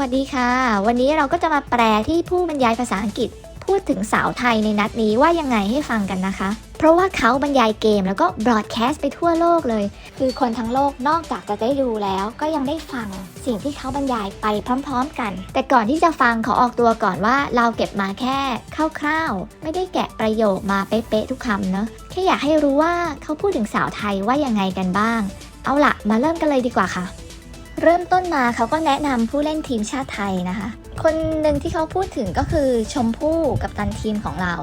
วัสดีค่ะ วันนี้เราก็จะมาแปลที่ผู้บรรยายภาษาอังกฤษ พูดถึงสาวไทยในนัดนี้ว่ายังไงให้ฟังกันนะคะ เพราะว่าเขาบรรยายเกมแล้วก็บรอดแคสต์ไปทั่วโลกเลย คือคนทั้งโลกนอกจากจะได้ดูแล้ว ก็ยังได้ฟังสิ่งที่เขาบรรยายไปพร้อมๆกัน แต่ก่อนที่จะฟังขอออกตัวก่อนว่าเราเก็บมาแค่คร่าวๆ ไม่ได้แกะประโยคมาเป๊ะๆทุกคำเนอะแค่อยากให้รู้ว่าเขาพูดถึงสาวไทยว่ายังไงกันบ้าง เอาละมาเริ่มกันเลยดีกว่าค่ะ เริ่มต้นมาเขาก็แนะนำผู้เล่นทีมชาติไทยนะคะ คนหนึ่งที่เขาพูดถึงก็คือชมพู่กับตันทีมของเรา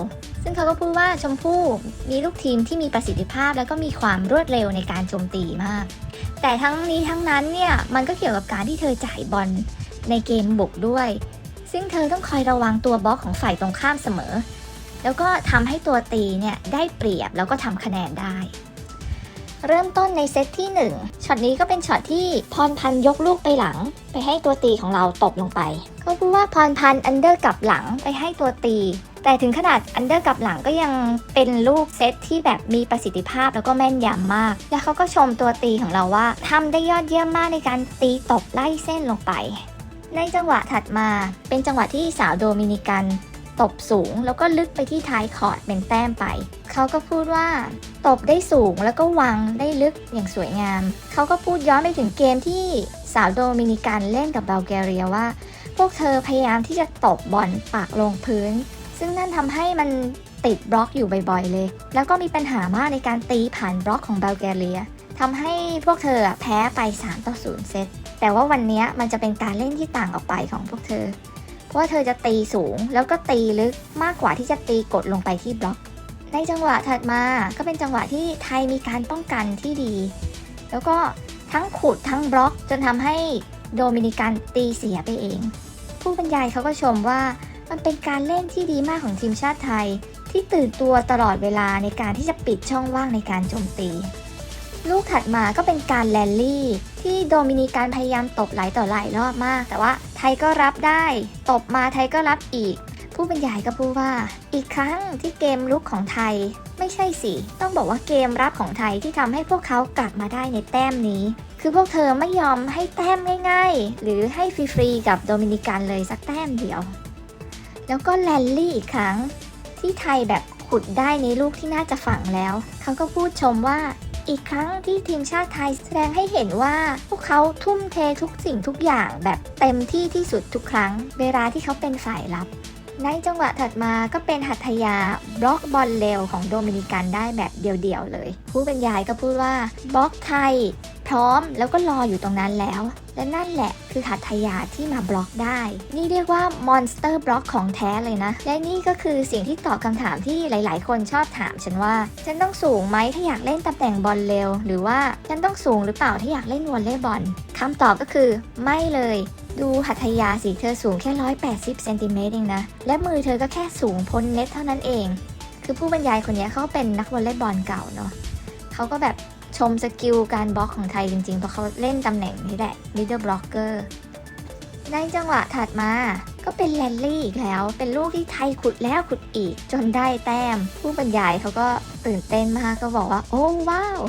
ซึ่งเขาก็พูดว่าชมพู่มีลูกทีมที่มีประสิทธิภาพ แล้วก็มีความรวดเร็วในการโจมตีมาก แต่ทั้งนี้ทั้งนั้นเนี่ยมันก็เกี่ยวกับการที่เธอจ่ายบอลในเกมบุกด้วย ซึ่งเธอต้องคอยระวังตัวบล็อกของฝ่ายตรงข้ามเสมอ แล้วก็ทำให้ตัวตีเนี่ยได้เปรียบแล้วก็ทำคะแนนได้ เริ่มต้นในเซตที่1ช็อตนี้ก็เป็นช็อตที่พรพันยกลูกไปหลัง ไปให้ตัวตีของเราตกลงไปเขาพูดว่าพรพันอันเดอร์กลับหลังไปให้ตัวตี แต่ถึงขนาดอันเดอร์กลับหลังก็ยังเป็นลูกเซตที่แบบมีประสิทธิภาพแล้วก็แม่นยำมาก แล้วเขาก็ชมตัวตีของเราว่าทำได้ยอดเยี่ยมมากในการตีตบไล่เส้นลงไป ในจังหวะถัดมาเป็นจังหวะที่สาวโดมินิกัน ตบสูงแล้วก็ลึกไปที่ท้ายคอร์ดเป็นแต้มไป เขาก็พูดว่า ตบได้สูงแล้วก็วางได้ลึกอย่างสวยงาม เขาก็พูดย้อนไปถึงเกมที่สาวโดมินิกันเล่นกับบัลแกเรียว่า พวกเธอพยายามที่จะตบบอลปากลงพื้น ซึ่งนั่นทำให้มันติดบล็อกอยู่บ่อยๆเลย แล้วก็มีปัญหามากในการตีผ่านบล็อกของบัลแกเรียทำให้พวกเธอแพ้ไป 3 ต่อ 0 เซต แต่ว่าวันนี้มันจะเป็นการเล่นที่ต่างออกไปของพวกเธอ ว่าเธอจะตีสูงแล้วก็ตีลึกมากกว่าที่จะตีกดลงไปที่บล็อก ในจังหวะถัดมาก็เป็นจังหวะที่ไทยมีการป้องกันที่ดี แล้วก็ทั้งขุดทั้งบล็อกจนทำให้โดมินิกันตีเสียไปเอง ผู้บรรยายเขาก็ชมว่ามันเป็นการเล่นที่ดีมากของทีมชาติไทย ที่ตื่นตัวตลอดเวลาในการที่จะปิดช่องว่างในการโจมตี ลูกถัดมาก็เป็นการแลนลี่ ที่โดมินิกันพยายามตบหลายต่อหลายรอบมาก แต่ว่าไทยก็รับได้ ตบมาไทยก็รับอีก ผู้บรรยายก็พูดว่า อีกครั้งที่เกมลุกของไทย ไม่ใช่สิ ต้องบอกว่าเกมรับของไทยที่ทำให้พวกเขากลับมาได้ในแต้มนี้ คือพวกเธอไม่ยอมให้แต้มง่ายๆ หรือให้ฟรีๆกับโดมินิกันเลยสักแต้มเดียว แล้วก็แลนลี่อีกครั้ง ที่ไทยแบบขุดได้ในลูกที่น่าจะฝังแล้ว เขาก็พูดชมว่า อีกครั้งที่ทีมชาติไทยแสดงให้เห็นว่า พวกเขาทุ่มเททุกสิ่งทุกอย่างแบบเต็มที่ที่สุดทุกครั้ง เวลาที่เขาเป็นฝ่ายรับ ในจังหวะถัดมาก็เป็นหัตถยาบล็อกบอลเร็วของโดมินิกันได้แบบเดี่ยวๆเลย ผู้บรรยายก็พูดว่าบล็อกไทย พร้อมแล้วก็รออยู่ตรงนั้นแล้ว และนั่นแหละคือหัตถยาที่มาบล็อกได้ นี่เรียกว่ามอนสเตอร์บล็อกของแท้เลยนะ และนี่ก็คือสิ่งที่ตอบคำถามที่หลาย ๆ คนชอบถามฉันว่า ฉันต้องสูงไหมถ้าอยากเล่นตำแหน่งบอลเร็ว หรือว่าฉันต้องสูงหรือเปล่าถ้าอยากเล่นวอลเลย์บอลคำตอบก็คือไม่เลยดูหัตถยาสิเธอสูงแค่ 180เซนติเมตรเองนะ และมือเธอก็แค่สูงพ้นเน็ตเท่านั้นเอง คือผู้บรรยายคนนี้เขาเป็นนักวอลเลย์บอลเก่าเนาะเขาก็แบบ ชมสกิลการบล็อกของไทยจริงๆ เพราะเขาเล่นตำแหน่งนี้แหละ middle blocker ในจังหวะถัดมาก็เป็นแลนลี่อีกแล้ว เป็นลูกที่ไทยขุดแล้วขุดอีก จนได้แต้ม ผู้บรรยายเขาก็ตื่นเต้นมากก็บอกว่า โอ้ว้าว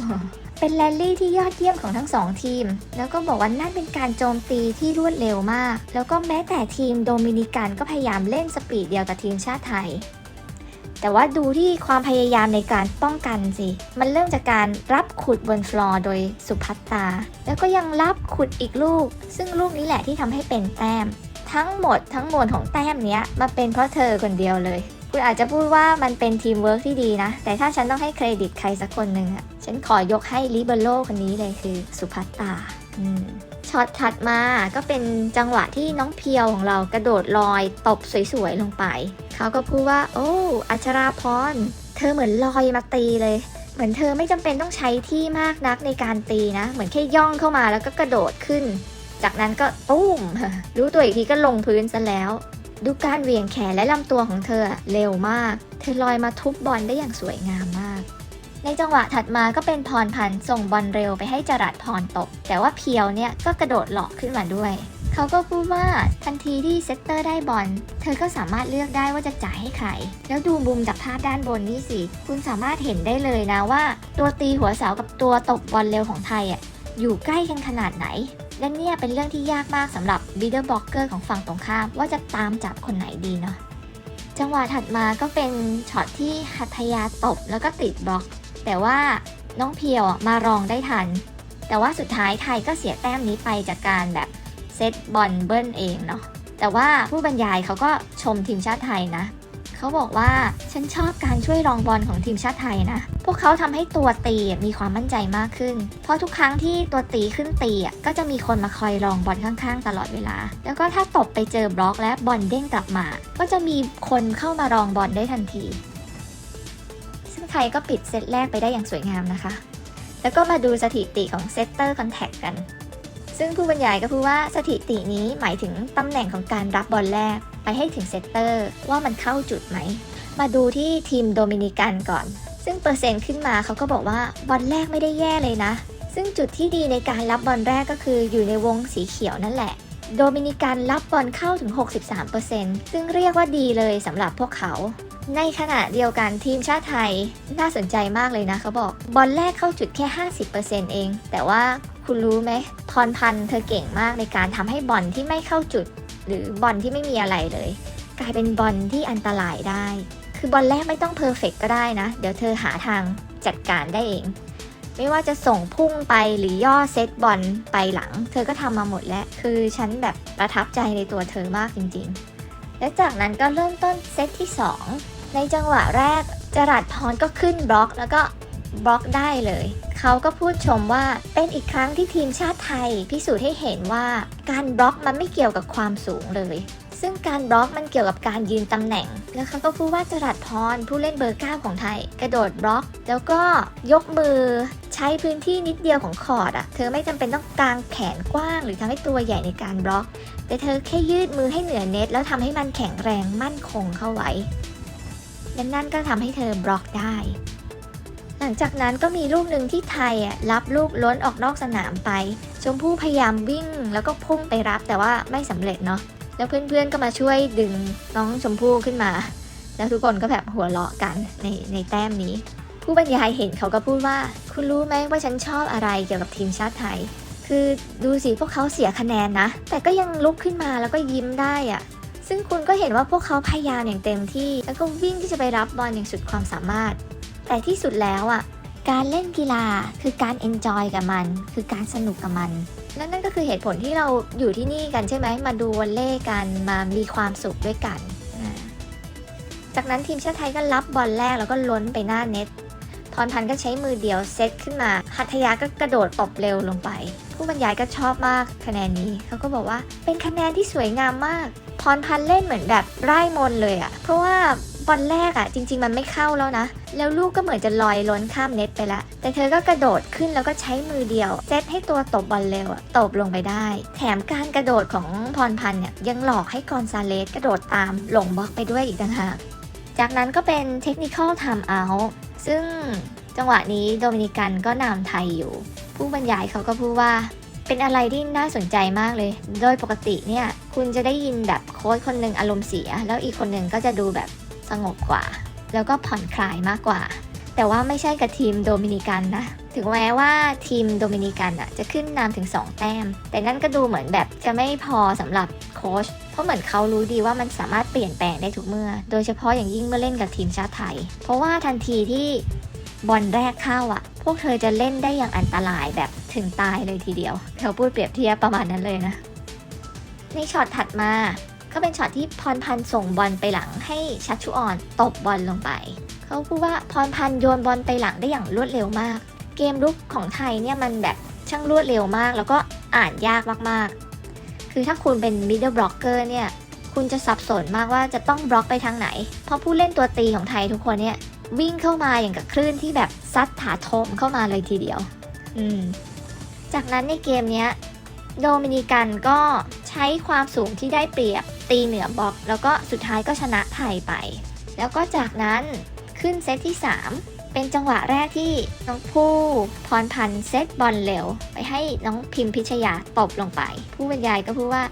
เป็นแรลลี่ที่ยอดเยี่ยมของทั้งสองทีม แล้วก็บอกว่านั่นเป็นการโจมตีที่รวดเร็วมาก แล้วก็แม้แต่ทีมโดมินิกันก็พยายามเล่นสปีดเดียวกับทีมชาติไทย แต่ว่าดูที่ความพยายามในการป้องกันสิ มันเริ่มจากการรับขุดบนฟลอร์โดยสุพัตตา แล้วก็ยังรับขุดอีกลูก ซึ่งลูกนี้แหละที่ทำให้เป็นแต้ม ทั้งหมดทั้งมวลของแต้มเนี้ยมาเป็นเพราะเธอคนเดียวเลย คุณอาจจะพูดว่ามันเป็นทีมเวิร์กที่ดีนะ แต่ถ้าฉันต้องให้เครดิตใครสักคนหนึ่งอะฉันขอยกให้ลิเบโรคนนี้เลยคือสุพัตตาอืมช็อตถัดมาก็เป็นจังหวะที่น้องเพียวของเรากระโดดลอยตบสวยๆลงไป เขาก็พูดว่า โอ้อัชราพร เธอเหมือนลอยมาตีเลย เหมือนเธอไม่จำเป็นต้องใช้ที่มากนักในการตีนะ เหมือนแค่ย่องเข้ามาแล้วก็กระโดดขึ้น จากนั้นก็ตุ้ม รู้ตัวอีกทีก็ลงพื้นซะแล้ว ดูการเหวี่ยงแขนและลำตัวของเธอเร็วมาก เธอลอยมาทุบบอลได้อย่างสวยงามมากในจังหวะถัดมาก็เป็นพรพันธ์ส่งบอลเร็วไปให้จรัดพรตก แต่ว่าเพียวเนี่ยก็กระโดดหลอกขึ้นมาด้วย เขาก็พูดว่าทันทีที่เซตเตอร์ได้บอล เธอก็สามารถเลือกได้ว่าจะจ่ายให้ใคร แล้วดูมุมจากภาพด้านบนนี่สิ คุณสามารถเห็นได้เลยนะว่า ตัวตีหัวเสากับตัวตบบอลเร็วของไทยอะอยู่ใกล้กันขนาดไหน และเนี่ยเป็นเรื่องที่ยากมากสำหรับบีเดอร์บล็อกเกอร์ของฝั่งตรงข้ามว่าจะตามจับคนไหนดีเนาะจังหวะถัดมาก็เป็นช็อตที่หัตยาตบแล้วก็ติดบล็อก แต่ว่าน้องเพียวมารองได้ทัน แต่ว่าสุดท้ายไทยก็เสียแต้มนี้ไปจากการแบบ ซตบอลเบิ้ลเองเนาะแต่ว่าผู้บรรยายเขาก็ชมทีมชาติไทยนะเขาบอกว่าฉันชอบการช่วยรองบอลของทีมชาติไทยนะ พวกเขาทำให้ตัวตีมีความมั่นใจมากขึ้น เพราะทุกครั้งที่ตัวตีขึ้นตีก็จะมีคนมาคอยรองบอลข้างๆ ตลอดเวลา แล้วก็ถ้าตบไปเจอบล็อกและบอลเด้งกลับมา ก็จะมีคนเข้ามารองบอลได้ทันที ซึ่งไทยก็ปิดเซตแรกไปได้อย่างสวยงามนะคะ แล้วก็มาดูสถิติของเซตเตอร์คอนแทคกัน ซึ่งผู้บรรยายก็พูดว่าสถิตินี้หมายถึงตำแหน่งของการรับบอลแรก ไปให้ถึงเซตเตอร์ว่ามันเข้าจุดไหม มาดูที่ทีมโดมินิกันก่อน ซึ่งเปอร์เซ็นต์ขึ้นมาเขาก็บอกว่าบอลแรกไม่ได้แย่เลยนะ ซึ่งจุดที่ดีในการรับบอลแรกก็คืออยู่ในวงสีเขียวนั่นแหละโดมินิกันรับบอลเข้าถึง 63%ซึ่งเรียกว่าดีเลยสำหรับพวกเขา ในขณะเดียวกันทีมชาติไทยน่าสนใจมากเลยนะเขาบอกบอลแรกเข้าจุดแค่ 50%เอง แต่ว่า คุณรู้ไหมพรพันธ์เธอเก่งมากในการทำให้บอลที่ไม่เข้าจุด หรือบอลที่ไม่มีอะไรเลย กลายเป็นบอลที่อันตรายได้ คือบอลแรกไม่ต้องเพอร์เฟกก็ได้นะ เดี๋ยวเธอหาทางจัดการได้เอง ไม่ว่าจะส่งพุ่งไปหรือย่อเซตบอลไปหลัง เธอก็ทำมาหมดแล้ว คือฉันแบบประทับใจในตัวเธอมากจริง ๆ และจากนั้นก็เริ่มต้นเซตที่ 2 ในจังหวะแรกจรัดพรก็ขึ้นบล็อกแล้วก็บล็อกได้เลย เขาก็พูดชมว่าเป็นอีกครั้งที่ทีมชาติไทย พิสูจน์ให้เห็นว่าการบล็อกมันไม่เกี่ยวกับความสูงเลย ซึ่งการบล็อกมันเกี่ยวกับการยืนตำแหน่ง แล้วเขาก็พูดว่าจรัดพรผู้เล่นเบอร์ 9 ของไทย กระโดดบล็อก แล้วก็ยกมือใช้พื้นที่นิดเดียวของคอร์ดอะเธอไม่จำเป็นต้องกางแขนกว้าง หรือทำให้ตัวใหญ่ในการบล็อก แต่เธอแค่ยืดมือให้เหนือเน็ต แล้วทำให้มันแข็งแรงมั่นคงเข้าไว้และนั่นก็ทำให้เธอบล็อกได้ หลังจากนั้นก็มีลูกหนึ่งที่ไทยอะรับลูกล้นออกนอกสนามไป ชมพู่พยายามวิ่งแล้วก็พุ่งไปรับแต่ว่าไม่สำเร็จเนาะแล้วเพื่อนๆก็มาช่วยดึงน้องชมพู่ขึ้นมา แล้วทุกคนก็แบบหัวเราะกันในในแต้มนี้ ผู้บรรยายเห็นเขาก็พูดว่า คุณรู้ไหมว่าฉันชอบอะไรเกี่ยวกับทีมชาติไทย คือดูสิพวกเขาเสียคะแนนนะ แต่ก็ยังลุกขึ้นมาแล้วก็ยิ้มได้อะซึ่งคุณก็เห็นว่าพวกเขาพยายามอย่างเต็มที่ แล้วก็วิ่งที่จะไปรับบอลอย่างสุดความสามารถ แต่ที่สุดแล้วอะการเล่นกีฬาคือการเอนจอยกับมัน คือการสนุกกับมันและนั่นก็คือเหตุผลที่เราอยู่ที่นี่กันใช่ไหมมาดูวอลเล่กันมามีความสุขด้วยกัน จากนั้นทีมชาติไทยก็รับบอลแรกแล้วก็ล้นไปหน้าเน็ตพรพันธ์ก็ใช้มือเดียวเซตขึ้นมา หัตยาก็กระโดดตบเร็วลงไป ผู้บรรยายก็ชอบมากคะแนนนี้ เขาก็บอกว่าเป็นคะแนนที่สวยงามมาก พรพันธ์เล่นเหมือนแบบไร้มนเลยอะเพราะว่า บอลแรกอะจริง ๆ มันไม่เข้าแล้วนะ แล้วลูกก็เหมือนจะลอยล้นข้ามเน็ตไปละ แต่เธอก็กระโดดขึ้นแล้วก็ใช้มือเดียวเซตให้ตัวตบบอลเร็วอะตบลงไปได้ แถมการกระโดดของพรพันธ์เนี่ยยังหลอกให้กอนซาเลสกระโดดตามหลงบล็อกไปด้วยอีกต่างหากจากนั้นก็เป็นเทคนิคอลไทม์เอาท์ซึ่งจังหวะนี้โดมินิกันก็นำไทยอยู่ ผู้บรรยายเขาก็พูดว่าเป็นอะไรที่น่าสนใจมากเลย โดยปกติเนี่ย คุณจะได้ยินแบบโค้ชคนหนึ่งอารมณ์เสีย แล้วอีกคนหนึ่งก็จะดูแบบ สงบกว่า แล้วก็ผ่อนคลายมากกว่า แต่ว่าไม่ใช่กับทีมโดมินิกันนะ ถึงแม้ว่าทีมโดมินิกันอะจะขึ้นนำถึง 2 แต้ม แต่นั่นก็ดูเหมือนแบบจะไม่พอสำหรับโค้ชเพราะเหมือนเขารู้ดีว่ามันสามารถเปลี่ยนแปลงได้ทุกเมื่อ โดยเฉพาะอย่างยิ่งเมื่อเล่นกับทีมชาติไทย เพราะว่าทันทีที่บอลแรกเข้าอะพวกเธอจะเล่นได้อย่างอันตรายแบบถึงตายเลยทีเดียวเขาพูดเปรียบเทียบประมาณนั้นเลยนะ ในช็อตถัดมา ก็เป็นช็อตที่พรพันธ์ส่งบอลไปหลังให้ชัชชุออนตบบอลลงไป เขาพูดว่าพรพันธ์โยนบอลไปหลังได้อย่างรวดเร็วมาก เกมลุกของไทยเนี่ยมันแบบช่างรวดเร็วมาก แล้วก็อ่านยากมากๆ คือถ้าคุณเป็น middle blocker เนี่ยคุณจะสับสนมากว่าจะต้องบล็อกไปทางไหน เพราะผู้เล่นตัวตีของไทยทุกคนเนี่ยวิ่งเข้ามาอย่างกับคลื่นที่แบบซัดถาโถมเข้ามาเลยทีเดียว อืม จากนั้นในเกมเนี้ยโดมินิกันก็ใช้ความสูงที่ได้เปรียบ ตีเหนือบล็อก แล้วก็สุดท้ายก็ชนะไทยไป แล้วก็จากนั้นขึ้นเซตที่ 3 เป็นจังหวะแรกที่น้องผู้พรพันธ์เซตบอลเร็ว ไปให้น้องพิมพิชยาตบลงไป ผู้บรรยายก็พูดว่า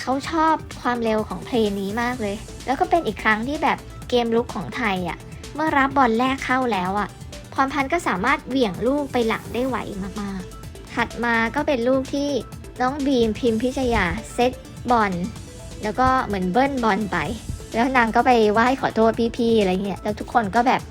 เขาชอบความเร็วของเพลงนี้มากเลย แล้วก็เป็นอีกครั้งที่แบบเกมลุกของไทยอะ่ะ เมื่อรับบอลแรกเข้าแล้วอะ่ะพรพันธ์ก็สามารถเหวี่ยงลูกไปหลังได้ไหวมากๆ ถัดมาก็เป็นลูกที่น้องบีมพิมพิชยาเซตบอล แล้วก็เหมือนเบิ้ลบอลไป แล้วนางก็ไปไหว้ขอโทษพี่ๆอะไรเงี้ยแล้วทุกคนก็แบบ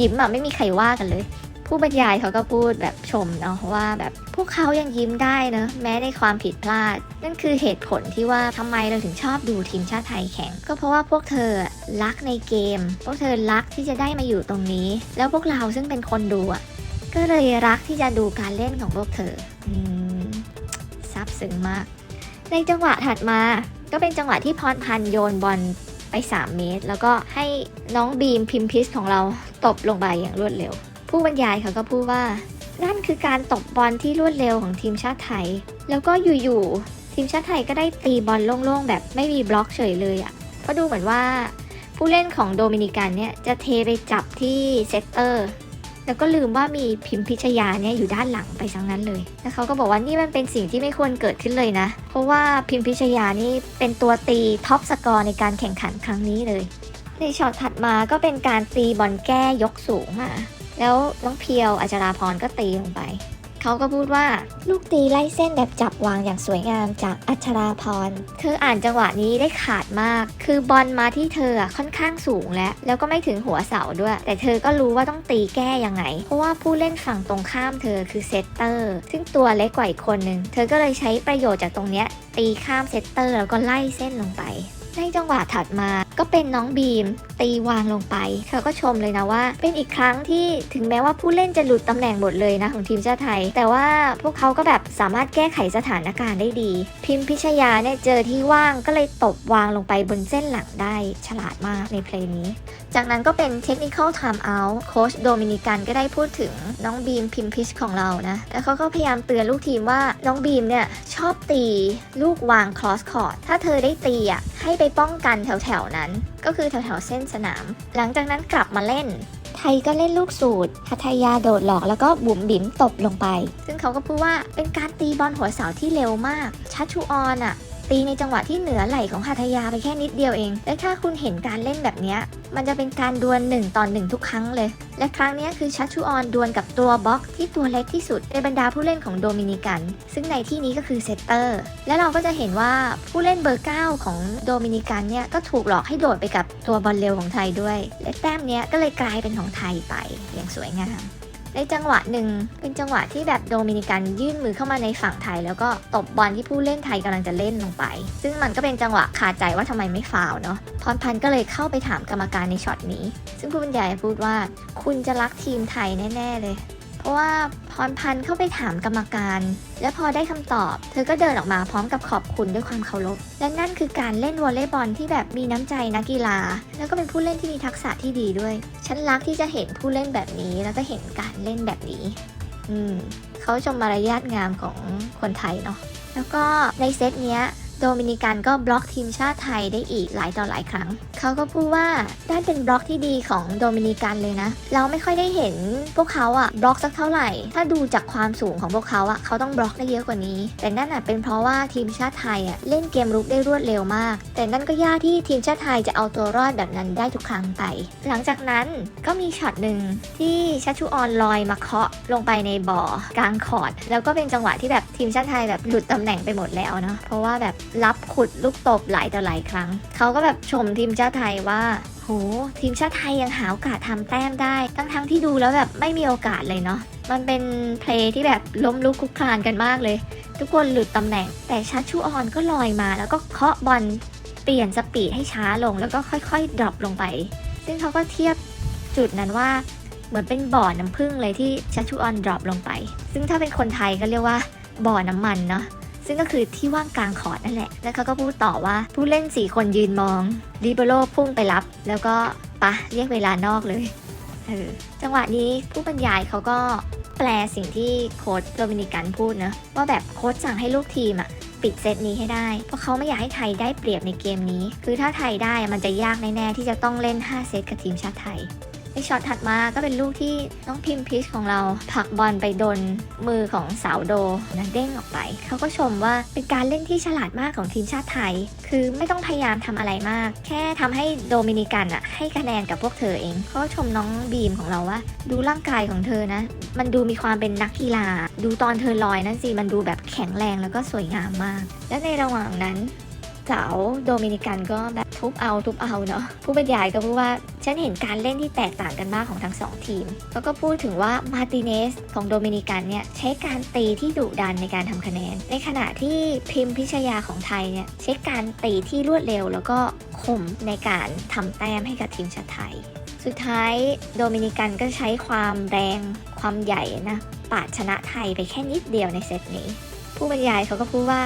ยิ้มอะไม่มีใครว่ากันเลย ผู้บรรยายเขาก็พูดแบบชมเนาะว่าแบบพวกเขายังยิ้มได้เนะแม้ในความผิดพลาด นั่นคือเหตุผลที่ว่าทำไมเราถึงชอบดูทีมชาติไทยแข่งก็เพราะว่าพวกเธอรักในเกม พวกเธอรักที่จะได้มาอยู่ตรงนี้ แล้วพวกเราซึ่งเป็นคนดูอะก็เลยรักที่จะดูการเล่นของพวกเธออืมซาบซึ้งมาก ในจังหวะถัดมา ก็เป็นจังหวะที่พรพันธ์โยนบอลไป 3 เมตร แล้วก็ให้น้องบีมพิมพิสของเราตบลงไปอย่างรวดเร็ว ผู้บรรยายเขาก็พูดว่า นั่นคือการตบบอลที่รวดเร็วของทีมชาติไทย แล้วก็อยู่ๆทีมชาติไทยก็ได้ตีบอลโล่งๆ แบบไม่มีบล็อกเฉยเลยอะ่ะเพราะดูเหมือนว่าผู้เล่นของโดมินิกันเนี่ยจะเทไปจับที่เซตเตอร์ แล้วก็ลืมว่ามีพิมพิชยาเนี่ยอยู่ด้านหลังไปทั้งนั้นเลย แล้วเขาก็บอกว่านี่มันเป็นสิ่งที่ไม่ควรเกิดขึ้นเลยนะ เพราะว่าพิมพิชยานี่เป็นตัวตีท็อปสกอร์ในการแข่งขันครั้งนี้เลย ในช็อตถัดมาก็เป็นการตีบอลแก้ยกสูงอะแล้วน้องเพียวอัจราพรก็ตีลงไป เขาก็พูดว่า ลูกตีไล่เส้นแบบจับวางอย่างสวยงามจากอัชราพร เธออ่านจังหวะนี้ได้ขาดมาก คือบอลมาที่เธออะค่อนข้างสูงแล้วแล้วก็ไม่ถึงหัวเสาด้วย แต่เธอก็รู้ว่าต้องตีแก้ยังไง เพราะว่าผู้เล่นฝั่งตรงข้ามเธอคือเซตเตอร์ ซึ่งตัวเล็กกว่าอีกคนหนึ่งเธอก็เลยใช้ประโยชน์จากตรงเนี้ยตีข้ามเซตเตอร์แล้วก็ไล่เส้นลงไป ในจังหวะถัดมา ก็เป็นน้องบีม ตีวางลงไป เธอก็ชมเลยนะว่า เป็นอีกครั้งที่ถึงแม้ว่าผู้เล่นจะหลุดตำแหน่งหมดเลยนะของทีมชาติไทย แต่ว่าพวกเขาก็แบบสามารถแก้ไขสถานการณ์ได้ดี พิมพิชยาเนี่ยเจอที่ว่างก็เลยตบวางลงไปบนเส้นหลังได้ฉลาดมากในเพลงนี้ จากนั้นก็เป็นเทคนิค l time out โค้ชโดมินิกันก็ได้พูดถึงน้องบีมพิมพิชของเรานะ แล้วเขาก็พยายามเตือนลูกทีมว่าน้องบีมเนี่ยชอบตีลูกวาง cross court ถ้าเธอได้ตีอะให้ไปป้องกันแถวๆนั้นก็คือแถวๆเส้นสนาม หลังจากนั้นกลับมาเล่น ไทยก็เล่นลูกสูตรพัทยาโดดหลอกแล้วก็บุ๋มบิ๋มตบลงไป ซึ่งเขาก็พูดว่าเป็นการตีบอลหัวเสาที่เร็วมากชัชชูออนอะ ตีในจังหวะที่เหนือไหล่ของหัทยาไปแค่นิดเดียวเอง และถ้าคุณเห็นการเล่นแบบนี้ มันจะเป็นการดวล1ต่อ1ทุกครั้งเลย และครั้งนี้คือชัชชูออนดวลกับตัวบ็อกที่ตัวเล็กที่สุดในบรรดาผู้เล่นของโดมินิกัน ซึ่งในที่นี้ก็คือเซตเตอร์ และเราก็จะเห็นว่าผู้เล่นเบอร์ 9 ของโดมินิกันเนี่ยก็ถูกหลอกให้โดดไปกับตัวบอลเร็วของไทยด้วย และแต้มเนี้ยก็เลยกลายเป็นของไทยไปอย่างสวยงาม ในจังหวะหนึ่งเป็นจังหวะที่แบบโดมินิกันยื่นมือเข้ามาในฝั่งไทย แล้วก็ตบบอลที่ผู้เล่นไทยกำลังจะเล่นลงไป ซึ่งมันก็เป็นจังหวะขาดใจว่าทำไมไม่ฟาวเนาะพรพันธ์ก็เลยเข้าไปถามกรรมการในช็อตนี้ ซึ่งผู้บรรยายพูดว่า คุณจะรักทีมไทยแน่ ๆ เลย เพราะว่าพรพันธ์เข้าไปถามกรรมการ และพอได้คำตอบ เธอก็เดินออกมาพร้อมกับขอบคุณด้วยความเคารพ และนั่นคือการเล่นวอลเลย์บอลที่แบบมีน้ำใจนักกีฬา แล้วก็เป็นผู้เล่นที่มีทักษะที่ดีด้วย ฉันรักที่จะเห็นผู้เล่นแบบนี้ แล้วก็เห็นการเล่นแบบนี้ อืมเขาชมมารยาทงามของคนไทยเนาะแล้วก็ในเซตเนี้ย โดมินิกันก็บล็อกทีมชาติไทยได้อีกหลายต่อหลายครั้ง เขาก็พูดว่าด้านเป็นบล็อกที่ดีของโดมินิกันเลยนะ เราไม่ค่อยได้เห็นพวกเขาอะบล็อกสักเท่าไหร่ ถ้าดูจากความสูงของพวกเขาอะเขาต้องบล็อกได้เยอะกว่านี้ แต่นั่นอะเป็นเพราะว่าทีมชาติไทยอะเล่นเกมรุกได้รวดเร็วมาก แต่นั่นก็ยากที่ทีมชาติไทยจะเอาตัวรอดแบบนั้นได้ทุกครั้งไป หลังจากนั้นก็มีช็อตหนึ่งที่ชัชชุออนลอยมาเคาะลงไปในบ่อกลางคอร์ดแล้วก็เป็นจังหวะที่แบบทีมชาติไทยแบบหลุดตำแหน่งไปหมดแล้วเนาะเพราะว่าแบบรับขุดลูกตบหลายต่อหลายครั้ง เขาก็แบบชมทีมชาติไทยว่าโหทีมชาติไทยยังหาโอกาสทำแต้มได้ ทั้งทั้งที่ดูแล้วแบบไม่มีโอกาสเลยเนาะมันเป็นเพลย์ที่แบบล้มลุกคลุกคลานกันมากเลย ทุกคนหลุดตำแหน่ง แต่ชัชชูออนก็ลอยมา แล้วก็เคาะบอลเปลี่ยนสปีดให้ช้าลง แล้วก็ค่อยๆดรอปลงไป ซึ่งเขาก็เทียบจุดนั้นว่าเหมือนเป็นบ่อน้ำผึ้งเลยที่ชัชชูออนดรอปลงไป ซึ่งถ้าเป็นคนไทยก็เรียกว่าบ่อน้ำมันเนาะ ซึ่งก็คือที่ว่างกลางคอร์ดนั่นแหละ แล้วเขาก็พูดต่อว่าผู้เล่น 4 คนยืนมองลิเบโรพุ่งไปรับ แล้วก็ปะเรียกเวลานอกเลยเออจังหวะนี้ผู้บรรยายเขาก็แปลสิ่งที่โค้ชโดมินิกันพูดนะว่าแบบโค้ชสั่งให้ลูกทีมอะปิดเซตนี้ให้ได้ เพราะเขาไม่อยากให้ไทยได้เปรียบในเกมนี้ คือถ้าไทยได้มันจะยากแน่ๆที่จะต้องเล่น 5 เซตกับทีมชาติไทย ในช็อตถัดมาก็เป็นลูกที่น้องพิมพิชของเราผลักบอลไปโดนมือของสาวโดนะเด้งออกไป เขาก็ชมว่าเป็นการเล่นที่ฉลาดมากของทีมชาติไทย คือไม่ต้องพยายามทำอะไรมาก แค่ทำให้โดมินิกันอะให้คะแนนกับพวกเธอเอง เขาชมน้องบีมของเราว่า ดูร่างกายของเธอนะ มันดูมีความเป็นนักกีฬา ดูตอนเธอลอยนั่นสิมันดูแบบแข็งแรงแล้วก็สวยงามมาก และในระหว่างนั้น สาวโดมินิกันก็แบบทุบเอาทุบเอาเนาะผู้บรรยายก็พูดว่า ฉันเห็นการเล่นที่แตกต่างกันมากของทั้งสองทีม แล้วก็พูดถึงว่ามาร์ติเนสของโดมินิกันเนี่ยใช้การตีที่ดุดันในการทำคะแนน ในขณะที่พิมพิชยาของไทยเนี่ยใช้การตีที่รวดเร็ว แล้วก็คมในการทำแต้มให้กับทีมชาติไทย สุดท้ายโดมินิกันก็ใช้ความแรงความใหญ่นะปาดชนะไทยไปแค่นิดเดียวในเซตนี้ ผู้บรรยายเขาก็พูดว่า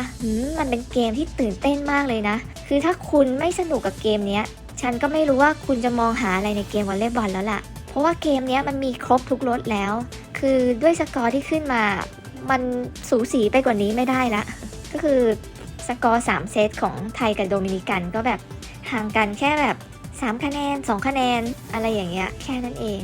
มันเป็นเกมที่ตื่นเต้นมากเลยนะ คือถ้าคุณไม่สนุกกับเกมนี้ฉันก็ไม่รู้ว่าคุณจะมองหาอะไรในเกมวอลเลย์บอลแล้วล่ะ เพราะว่าเกมนี้มันมีครบทุกรสแล้ว คือด้วยสกอร์ที่ขึ้นมา มันสูสีไปกว่านี้ไม่ได้ละ ก็คือสกอร์ 3 เซตของไทยกับโดมินิกันก็แบบห่างกันแค่แบบ 3 คะแนน 2 คะแนนอะไรอย่างเงี้ยแค่นั้นเอง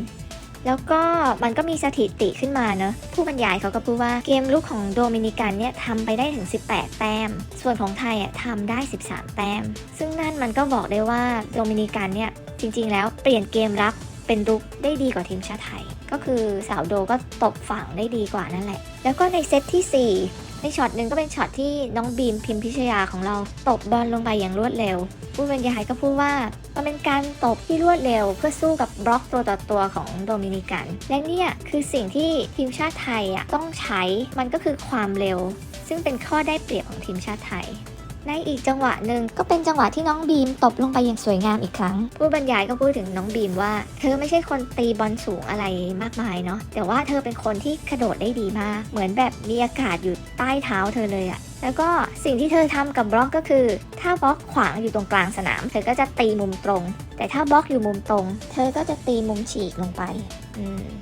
แล้วก็มันก็มีสถิติขึ้นมาเนอะผู้บรรยายเขาก็พูดว่าเกมลุกของโดมินิกันเนี่ยทำไปได้ถึง 18 แต้ม ส่วนของไทยอะทำได้ 13 แต้ม ซึ่งนั่นมันก็บอกได้ว่าโดมินิกันเนี่ยจริง ๆ แล้วเปลี่ยนเกมรับเป็นลุกได้ดีกว่าทีมชาติไทย ก็คือสาวโดก็ตกฝั่งได้ดีกว่านั่นแหละ แล้วก็ในเซตที่ 4 ในช็อตหนึ่งก็เป็นช็อตที่น้องบีมพิมพิชยาของเราตบบอลลงไปอย่างรวดเร็ว ผู้บรรยายก็พูดว่ามันเป็นการตบที่รวดเร็ว เพื่อสู้กับบล็อกตัวต่อตัวของโดมินิกัน และเนี่ยคือสิ่งที่ทีมชาติไทยอะต้องใช้มันก็คือความเร็ว ซึ่งเป็นข้อได้เปรียบของทีมชาติไทย ในอีกจังหวะหนึ่งก็เป็นจังหวะที่น้องบีมตบลงไปอย่างสวยงามอีกครั้ง ผู้บรรยายก็พูดถึงน้องบีมว่า เธอไม่ใช่คนตีบอลสูงอะไรมากมายเนาะแต่ว่าเธอเป็นคนที่กระโดดได้ดีมาก เหมือนแบบมีอากาศอยู่ใต้เท้าเธอเลยอะแล้วก็สิ่งที่เธอทำกับบล็อกก็คือ ถ้าบล็อกขวางอยู่ตรงกลางสนาม เธอก็จะตีมุมตรง แต่ถ้าบล็อกอยู่มุมตรง เธอก็จะตีมุมฉีกลงไป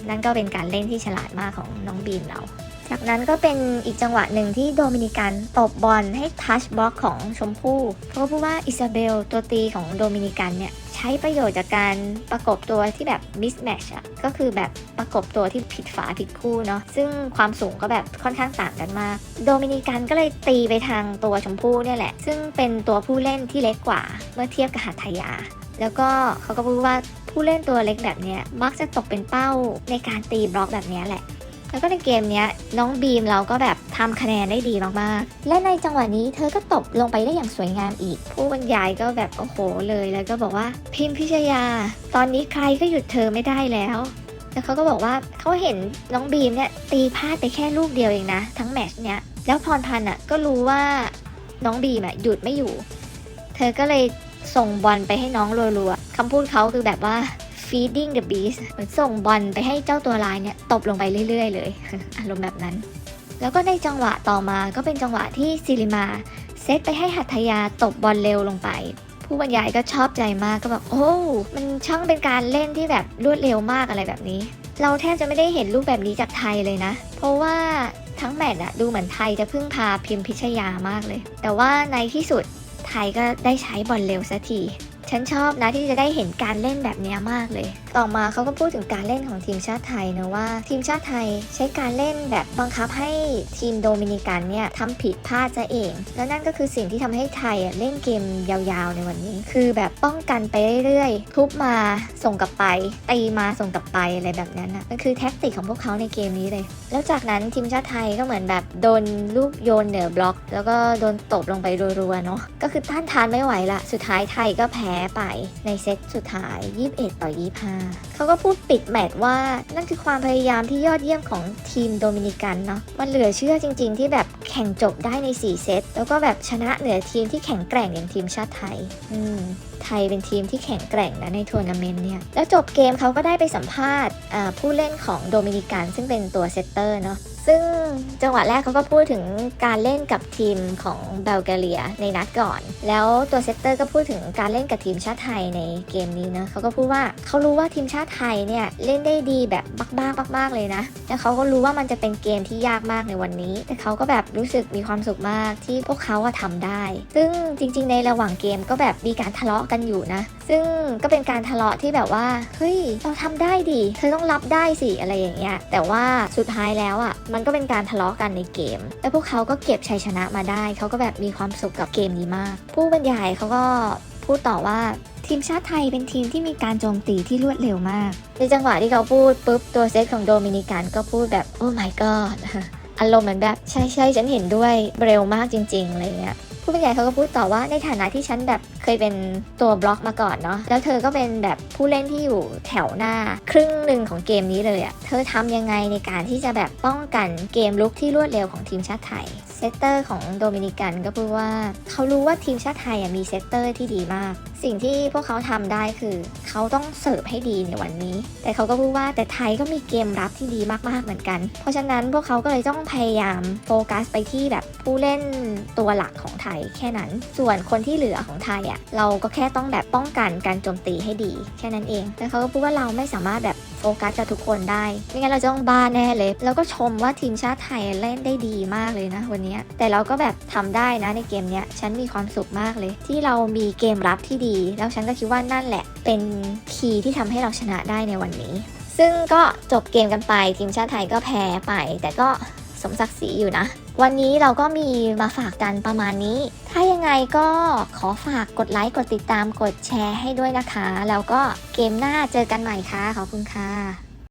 นั่นก็เป็นการเล่นที่ฉลาดมากของน้องบีมเรา จากนั้นก็เป็นอีกจังหวะหนึ่งที่โดมินิกันตบบอลให้ทัชบล็อกของชมพู่ เพราะว่าอิซาเบลตัวตีของโดมินิกันเนี่ยใช้ประโยชน์จากการประกบตัวที่แบบมิสแมชอะก็คือแบบประกบตัวที่ผิดฝาผิดคู่เนาะซึ่งความสูงก็แบบค่อนข้างต่างกันมาก โดมินิกันก็เลยตีไปทางตัวชมพู่เนี่ยแหละ ซึ่งเป็นตัวผู้เล่นที่เล็กกว่า เมื่อเทียบกับหัตถยา แล้วก็เขาก็พูดว่าผู้เล่นตัวเล็กแบบนี้มักจะตกเป็นเป้าในการตีบล็อกแบบนี้แหละ แล้วก็ในเกมเนี้ยน้องบีมเราก็แบบทำคะแนนได้ดีมากๆ และในจังหวะนี้เธอก็ตบลงไปได้อย่างสวยงามอีก ผู้บรรยายก็แบบโอ้โหเลยแล้วก็บอกว่าพิมพิชยา ตอนนี้ใครก็หยุดเธอไม่ได้แล้วแล้วเขาก็บอกว่าเขาเห็นน้องบีมเนี่ยตีพลาดไปแค่ลูกเดียวเองนะ ทั้งแมชเนี้ยแล้วพรพันธ์อะก็รู้ว่าน้องบีมอะหยุดไม่อยู่ เธอก็เลยส่งบอลไปให้น้องรัวๆคำพูดเขาคือแบบว่า feeding the beast เหมือนส่งบอลไปให้เจ้าตัวลายเนี่ยตบลงไปเรื่อย ๆ เลย อารมณ์แบบนั้น แล้วก็ในจังหวะต่อมาก็เป็นจังหวะที่ซิลิมาเซตไปให้หัตถยาตบบอลเร็วลงไปผู้บรรยายก็ชอบใจมากก็แบบโอ้ มันช่างเป็นการเล่นที่แบบรวดเร็วมากอะไรแบบนี้ เราแทบจะไม่ได้เห็นรูปแบบนี้จากไทยเลยนะ เพราะว่าทั้งแมตช์อะดูเหมือนไทยจะพึ่งพาพิมพิชยามากเลย แต่ว่าในที่สุดไทยก็ได้ใช้บอลเร็วสักที ฉันชอบนะที่จะได้เห็นการเล่นแบบนี้มากเลย ต่อมาเขาก็พูดถึงการเล่นของทีมชาติไทยนะว่า ทีมชาติไทยใช้การเล่นแบบบังคับให้ทีมโดมินิกันเนี่ยทำผิดพลาดซะเอง แล้วนั่นก็คือสิ่งที่ทำให้ไทยอะเล่นเกมยาวๆ ในวันนี้ คือแบบป้องกันไปเรื่อยๆ ทุบมาส่งกลับไป ตีมาส่งกลับไปอะไรแบบนั้นนะมันคือแท็กติกของพวกเขาในเกมนี้เลย แล้วจากนั้นทีมชาติไทยก็เหมือนแบบโดนลูกโยนเหนือบล็อก แล้วก็โดนตบลงไปรัวๆเนาะก็คือต้านทานไม่ไหวละสุดท้ายไทยก็แพ้ไปในเซตสุดท้าย 21 ต่อ 25 เขาก็พูดปิดแมตช์ว่านั่นคือความพยายามที่ยอดเยี่ยมของทีมโดมินิกันเนาะมันเหลือเชื่อจริง ๆ ที่แบบแข่งจบได้ใน 4 เซต แล้วก็แบบชนะเหนือทีมที่แข็งแกร่งอย่างทีมชาติไทย อืมไทยเป็นทีมที่แข็งแกร่งนะในทัวร์นาเมนต์เนี่ย แล้วจบเกมเขาก็ได้ไปสัมภาษณ์ผู้เล่นของโดมินิกันซึ่งเป็นตัวเซตเตอร์เนาะ ซึ่งจังหวะแรกเขาก็พูดถึงการเล่นกับทีมของเบลแกเรียในนัดก่อน แล้วตัวเซตเตอร์ก็พูดถึงการเล่นกับทีมชาติไทยในเกมนี้นะเขาก็พูดว่าเขารู้ว่าทีมชาติไทยเนี่ยเล่นได้ดีแบบมากๆมากๆเลยนะ แล้วเขาก็รู้ว่ามันจะเป็นเกมที่ยากมากในวันนี้ แต่เขาก็แบบรู้สึกมีความสุขมากที่พวกเขาอะทำได้ ซึ่งจริง ๆ ในระหว่างเกมก็แบบมีการทะเลาะกันอยู่นะ ซึ่งก็เป็นการทะเลาะที่แบบว่าเฮ้ยเราทำได้ดิเธอต้องรับได้สิอะไรอย่างเงี้ยแต่ว่าสุดท้ายแล้วอะมันก็เป็นการทะเลาะกันในเกม แล้วพวกเขาก็เก็บชัยชนะมาได้ เขาก็แบบมีความสุขกับเกมนี้มาก ผู้บรรยายเขาก็พูดต่อว่าทีมชาติไทยเป็นทีมที่มีการโจมตีที่รวดเร็วมาก ในจังหวะที่เขาพูดปุ๊บตัวเซตของโดมินิกันก็พูดแบบโอ้ my god อารมณ์เหมือนแบบใช่ใช่ฉันเห็นด้วยเร็วมากจริงๆอะไรเงี้ย ผู้บรรยายเขาก็พูดต่อว่าในฐานะที่ฉันแบบเคยเป็นตัวบล็อกมาก่อนเนาะแล้วเธอก็เป็นแบบผู้เล่นที่อยู่แถวหน้า ครึ่งหนึ่งของเกมนี้เลยอะเธอทำยังไงในการที่จะแบบป้องกันเกมลุกที่รวดเร็วของทีมชาติไทยเซตเตอร์ของโดมินิกันก็พูดว่าเขารู้ว่าทีมชาติไทยมีเซตเตอร์ที่ดีมาก สิ่งที่พวกเขาทำได้คือ เขาต้องเสิร์ฟให้ดีในวันนี้ แต่เขาก็พูดว่าแต่ไทยก็มีเกมรับที่ดีมากๆเหมือนกัน เพราะฉะนั้นพวกเขาก็เลยต้องพยายามโฟกัสไปที่แบบผู้เล่นตัวหลักของ ไทยแค่นั้น ส่วนคนที่เหลือของไทยอะเราก็แค่ต้องแบบป้องกันการโจมตีให้ดี แค่นั้นเองแล้วเขาก็พูดว่าเราไม่สามารถแบบโฟกัสกับทุกคนได้ไม่งั้นเราจะต้องบ้าแน่เลย แล้วก็ชมว่าทีมชาติไทยเล่นได้ดีมากเลยนะ วันนี้แต่เราก็แบบทำได้นะในเกมเนี้ยฉันมีความสุขมากเลย ที่เรามีเกมรับที่ดี แล้วฉันก็คิดว่านั่นแหละ เป็นคีย์ที่ทำให้เราชนะได้ในวันนี้ ซึ่งก็จบเกมกันไปทีมชาติไทยก็แพ้ไป แต่ก็ สมศักดิ์ศรีอยู่นะ วันนี้เราก็มีมาฝากกันประมาณนี้ ถ้ายังไงก็ขอฝากกดไลค์ กดติดตาม กดแชร์ให้ด้วยนะคะ แล้วก็เกมหน้าเจอกันใหม่ค่ะ ขอบคุณค่ะ